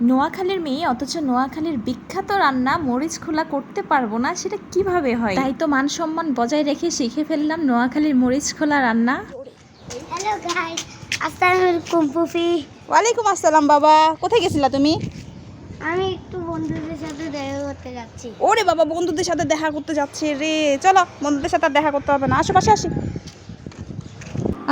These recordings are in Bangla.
নোয়াখালীর মেয়ে অথচ নোয়াখালীর বিখ্যাত রান্না মরিচ খোলা করতে পারব না সেটা কীভাবে হয়? তাই তো মান সম্মান বজায় রেখে শিখে ফেললাম নোয়াখালীর মরিচ খোলা রান্না। হ্যালো গাইস আসসালামু আলাইকুম পুফি ওয়ালাইকুম আসসালাম বাবা। কোথায় গেছিলা তুমি? আমি একটু বন্ধুদের সাথে দেখা করতে যাচ্ছি। ওরে বাবা বন্ধুদের সাথে দেখা করতে যাচ্ছে রে। চলো বন্ধুদের সাথে আর দেখা করতে হবে না। আশেপাশে আসি।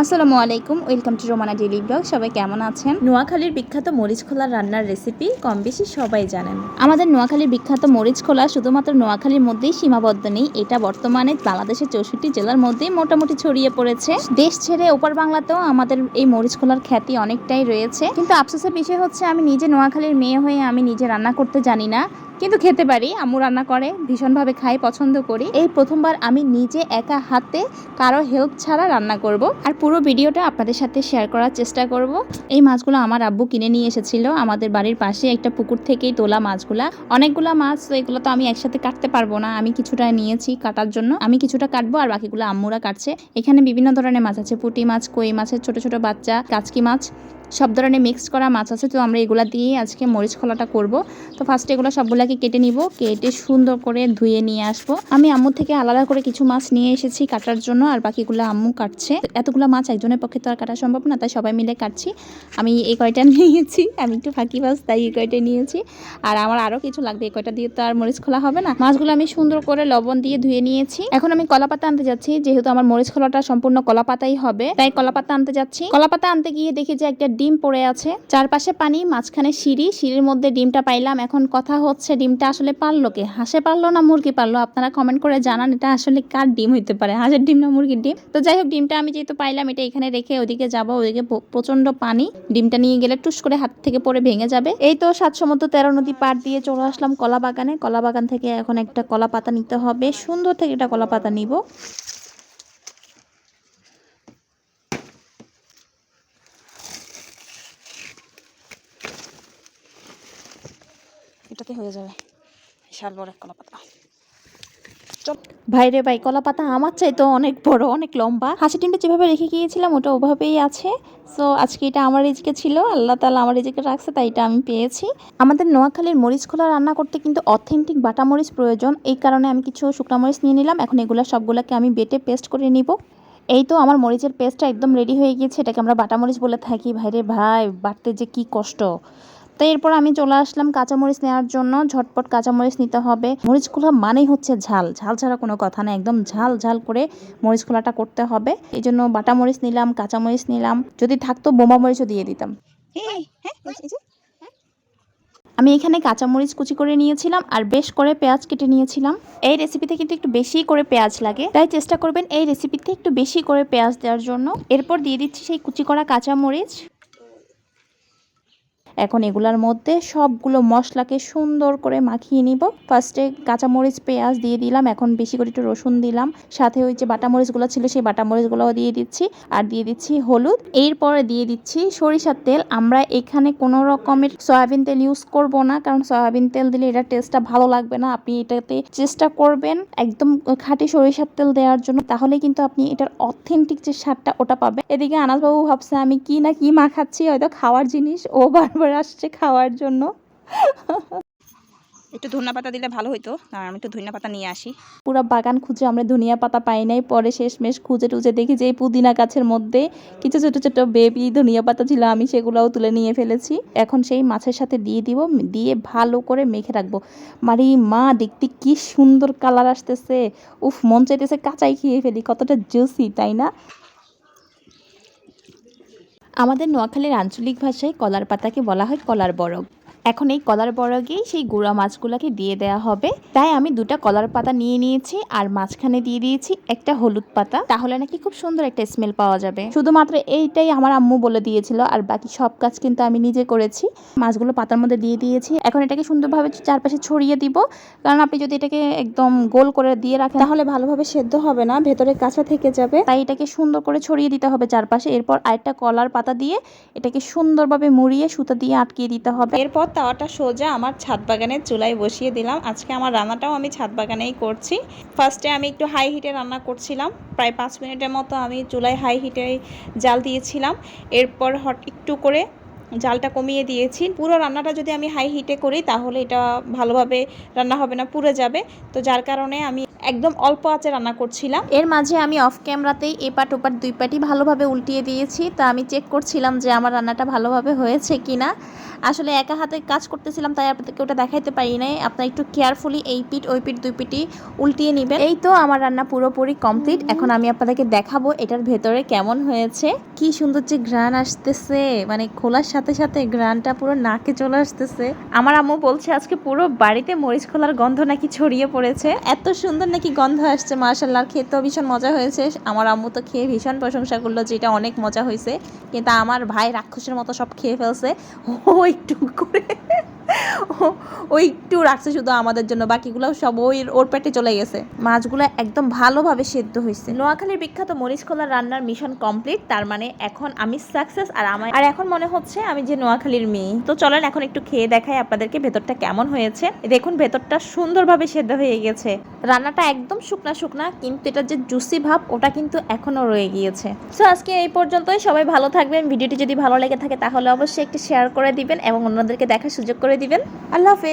আসসালামু আলাইকুম welcome to Romana daily blog. সবাই কেমন আছেন? নোয়াখালীর বিখ্যাত মরিচ খোলা রান্নার রেসিপি কম বেশি সবাই জানেন। আমাদের নোয়াখালীর বিখ্যাত মরিচ খোলা শুধুমাত্র নোয়াখালীর মধ্যেই সীমাবদ্ধ নেই এটা বর্তমানে বাংলাদেশের চৌষট্টি জেলার মধ্যেই মোটামুটি ছড়িয়ে পড়েছে। দেশ ছেড়ে ওপার বাংলাতেও আমাদের এই মরিচ খোলার খ্যাতি অনেকটাই রয়েছে। কিন্তু আফসোসের বিষয় হচ্ছে আমি নিজে নোয়াখালীর মেয়ে হয়ে আমি নিজে রান্না করতে জানি না। কিন্তু খেতে পারি, আম্মু রান্না করে, ভীষণভাবে খাই, পছন্দ করি। এই প্রথমবার আমি নিজে একা হাতে কারও হেল্প ছাড়া রান্না করব। আর পুরো ভিডিওটা আপনাদের সাথে শেয়ার করার চেষ্টা করব। এই মাছগুলো আমার আব্বু কিনে নিয়ে এসেছিল। আমাদের বাড়ির পাশে একটা পুকুর থেকেই তোলা মাছগুলা। অনেকগুলা মাছ, তো এগুলো তো আমি একসাথে কাটতে পারব না। আমি কিছুটা নিয়েছি কাটার জন্য। আমি কিছুটা কাটবো আর বাকিগুলো আম্মুরা কাটছে। এখানে বিভিন্ন ধরনের মাছ আছে। পুঁটি মাছ, কই মাছের ছোট ছোট বাচ্চা, কাচকি মাছ। সব ধরনের মিক্সড করা মাছ আছে, তো আমরা এগুলা দিয়ে আজকে মরিচ খোলাটা করব। তো ফার্স্টে এগুলো সবগুলাকে কেটে নিব, কেটে সুন্দর করে ধুয়ে নিয়ে আসব। আমি আম্মু থেকে আলাদা করে কিছু মাছ নিয়ে এসেছি কাটার জন্য, আর বাকিগুলো আম্মু কাটছে। এতগুলো মাছ একজনের পক্ষে তো আর কাটা সম্ভব না, তাই সবাই মিলে কাটছি। আমি এই কয়টা নিয়েছি, আমি একটু ফাঁকি মাছ, তাই এই কয়টা নিয়েছি। আর আমার আরও কিছু লাগবে, এই কয়টা দিয়ে তো আর মরিচ খোলা হবে না। মাছগুলো আমি সুন্দর করে লবণ দিয়ে ধুয়ে নিয়েছি। এখন আমি কলা পাতা আনতে যাচ্ছি, যেহেতু আমার মরিচ খোলাটা সম্পূর্ণ কলা পাতাই হবে। তাই কলা পাতা আনতে যাচ্ছি। কলা পাতা আনতে গিয়ে দেখি যে একটা ডিম পড়ে আছে। চারপাশে পানি, মাঝখানে সিঁড়ি। সিঁড়ির মধ্যে ডিমটা পাইলাম। এখন কথা হচ্ছে, ডিমটা আসলে পারল কে? হাঁসে পারল না মুরগি পারল? আপনারা কমেন্ট করে জানান, এটা আসলে কার ডিম হইতে পারে? হাঁসের ডিম না মুরগির ডিম? তো যাই হোক, ডিমটা আমি যেহেতু পাইলাম, এটা এখানে রেখে ওদিকে যাব। ওদিকে প্রচণ্ড পানি। ডিমটা নিয়ে গেলে টুস করে হাত থেকে পড়ে ভেঙে যাবে। এই তো সাত সমুদ্র, তেরো নদী পার দিয়ে চলে আসলাম কলা বাগানে কলা বাগান থেকে এখন একটা কলা পাতা নিতে হবে। সুন্দর থেকে একটা কলা পাতা নিব। এটাতে হয়ে যাবে। বিশাল বড় এক কলা পাতা ভাইরে ভাই কলা পাতা আমার চাই তো অনেক বড়, অনেক লম্বা। হাসি ডিমটা যেভাবে রেখে গিয়েছিলাম, ওটা ওভাবেই আছে। সো আজকে এটা আমার রিজিকে ছিল, আল্লাহ তালা আমার রিজিকে রাখছে, তাই এটা আমি পেয়েছি। আমাদের নোয়াখালীর মরিচ খোলা রান্না করতে কিন্তু অথেন্টিক বাটা মরিচ প্রয়োজন। এই কারণে আমি কিছু শুকনা মরিচ নিয়ে নিলাম। এখন এগুলো সবগুলোকে আমি বেটে পেস্ট করে নিব। এই তো আমার মরিচের পেস্টটা একদম রেডি হয়ে গিয়েছে। এটাকে আমরা বাটা মরিচ বলে থাকি। ভাইরে ভাই বাটতে যে কি কষ্ট। তো এরপর আমি চলে আসলাম কাঁচামরিচ নেওয়ার জন্য। ঝটপট কাঁচামরিচ নিতে হবে। মরিচ খোলা মানেই হচ্ছে ঝাল। ঝাল ছাড়া কোনো কথা না। একদম ঝাল ঝাল করে মরিচ খোলাটা করতে হবে। এই জন্য বাটা মরিচ নিলাম কাঁচামরিচ নিলাম। যদি থাকতো বোমা মরিচও দিয়ে দিতাম। আমি এখানে কাঁচামরিচ কুচি করে নিয়েছিলাম আর বেশ করে পেঁয়াজ কেটে নিয়েছিলাম। এই রেসিপিতে কিন্তু একটু বেশি করে পেঁয়াজ লাগে। তাই চেষ্টা করবেন এই রেসিপিতে একটু বেশি করে পেঁয়াজ দেওয়ার জন্য। এরপর দিয়ে দিচ্ছি সেই কুচি করা কাঁচামরিচ। এখন এগুলার মধ্যে সবগুলো মশলাকে সুন্দর করে মাখিয়ে নিব। ফার্স্টে কাঁচামরিচ, পেঁয়াজ দিয়ে দিলাম, এখন বেশি করে একটু রসুন দিলাম। সাথে ওই যে বাটা মরিচগুলো ছিল, সেই বাটা মরিচগুলোও দিয়ে দিচ্ছি। আর দিয়ে দিচ্ছি হলুদ। এরপরে দিয়ে দিচ্ছি সরিষার তেল। আমরা এখানে কোনো রকমের সয়াবিন তেল ইউজ করব না, কারণ সয়াবিন তেল দিলে এটা টেস্টটা ভালো লাগবে না। আপনি এটাতে চেষ্টা করবেন একদম খাঁটি সরিষার তেল দেওয়ার জন্য তাহলে কিন্তু আপনি এটার অথেন্টিক যে স্বাদটা ওটা পাবেন। এদিকে আনাসবাবু ভাবছে, আমি কি না কি মাখাচ্ছি? হয়তো খাওয়ার জিনিস। ও বারবার আসছে খাওয়ার জন্য। একটু ধনিয়া পাতা দিলে ভালো হতো আর আমি একটু ধনিয়া পাতা নিয়ে আসি। পুরো বাগান খুঁজে আমরা ধনিয়া পাতা পাই নাই পরে শেষমেশ খুঁজে টুজে দেখি যে পুদিনা গাছের মধ্যে কিছু ছোট ছোট বেবি ধনিয়া পাতা ছিল আমি সেগুলোও তুলে নিয়ে ফেলেছি। এখন সেই মাছের সাথে দিয়ে দিব দিয়ে ভালো করে মেখে রাখব। মারি মা দেখতে কি সুন্দর কালার আসতেছে। উফ মন চাইতেছে কাঁচাই খেয়ে ফেলি কতটা জুসি তাই না? আমাদের নোয়াখালীর আঞ্চলিক ভাষায় কলার পাতাকে বলা হয় কলার বরগ। এখন এই কলার বরগেই সেই গুঁড়া মাছগুলোকে দিয়ে দেওয়া হবে। তাই আমি দুটা কলার পাতা নিয়ে নিয়েছি আর মাঝখানে দিয়ে দিয়েছি একটা হলুদ পাতা। তাহলে নাকি খুব সুন্দর একটা স্মেল পাওয়া যাবে। শুধুমাত্র এইটাই আমার আম্মু বলে দিয়েছিল আর বাকি সব কাজ কিন্তু আমি নিজে করেছি। মাছগুলো পাতার মধ্যে দিয়ে দিয়েছি। এখন এটাকে সুন্দরভাবে চারপাশে ছড়িয়ে দিব। কারণ আপনি যদি এটাকে একদম গোল করে দিয়ে রাখেন, তাহলে ভালোভাবে সেদ্ধ হবে না, ভেতরে কাঁচা থেকে যাবে। তাই এটাকে সুন্দর করে ছড়িয়ে দিতে হবে চারপাশে। এরপর আরেকটা কলার পাতা দিয়ে এটাকে সুন্দরভাবে মুড়িয়ে সুতা দিয়ে আটকিয়ে দিতে হবে। এরপর তাওয়াটা সোজা আমার ছাদ বাগানের চুলায় বসিয়ে দিলাম। আজকে আমার রান্নাটাও আমি ছাদ বাগানেই করছি। ফার্স্টে আমি একটু হাই হিটে রান্না করছিলাম। প্রায় পাঁচ মিনিটের মতো আমি চুলায় হাই হিটে জাল দিয়েছিলাম। এরপর হট একটু করে জালটা কমিয়ে দিয়েছি। পুরো রান্নাটা যদি আমি হাই হিটে করি, তাহলে এটা ভালোভাবে রান্না হবে না, পুড়ে যাবে। তো যার কারণে আমি একদম অল্প আঁচে রান্না করছিলাম। এর মাঝে আমি অফ ক্যামেরাতেই এপাট ওপাট দুই পাটি ভালোভাবে উল্টিয়ে দিয়েছি। তা আমি চেক করছিলাম যে আমার রান্নাটা ভালোভাবে হয়েছে কিনা। আসলে একা হাতে কাজ করতেছিলাম, তাই আপনাদেরকে ওটা দেখাইতে পারি নাই। আপনারা একটু কেয়ারফুলি এই পিঠ, ওই পিঠ, দুই পিটি উল্টিয়ে নেবেন। এই তো আমার রান্না পুরোপুরি কমপ্লিট এখন আমি আপনাদেরকে দেখাবো এটার ভেতরে কেমন হয়েছে। কি সুন্দর যে গ্রান আসতেছে। মানে খোলার সাথে সাথে গ্রানটা পুরো নাকে চলে আসতেছে। আমার আম্মু বলছে, আজকে পুরো বাড়িতে মরিচ খোলার গন্ধ নাকি ছড়িয়ে পড়েছে? এত সুন্দর নাকি গন্ধ আসছে মার্শাল্লাহ খেতেও ভীষণ মজা হয়েছে। আমার আম্মু তো খেয়ে ভীষণ প্রশংসা করল যে এটা অনেক মজা হয়েছে। কিন্তু আমার ভাই রাক্ষসের মতো সব খেয়ে ফেলছে। ও একটু করে। ও- ও একটু রাখছে শুধু আমাদের জন্য, বাকিগুলো সব ওই ওর পেটে চলে গেছে। মাছগুলো একদম ভালোভাবে সেদ্ধ হয়েছে। নোয়াখালীর বিখ্যাত মরিচ খোলার রান্নার মিশন কমপ্লিট তার মানে এখন আমি সাকসেস আর আমার আর এখন মনে হচ্ছে আমি যে নোয়াখালীর মেয়ে। তো চলেন এখন একটু খেয়ে দেখাই আপনাদেরকে ভেতরটা কেমন হয়েছে। দেখুন ভেতরটা সুন্দরভাবে সেদ্ধ হয়ে গেছে। রান্নাটা একদম শুকনা শুকনা, কিন্তু এটা যে জুসি ভাব, ওটা কিন্তু এখনও রয়ে গিয়েছে। তো আজকে এই পর্যন্তই। সবাই ভালো থাকবেন। ভিডিওটি যদি ভালো লেগে থাকে, তাহলে অবশ্যই একটি শেয়ার করে দিবেন এবং অন্যদেরকে দেখার সুযোগ করে দিবেন। আল্লাহ হাফেজ।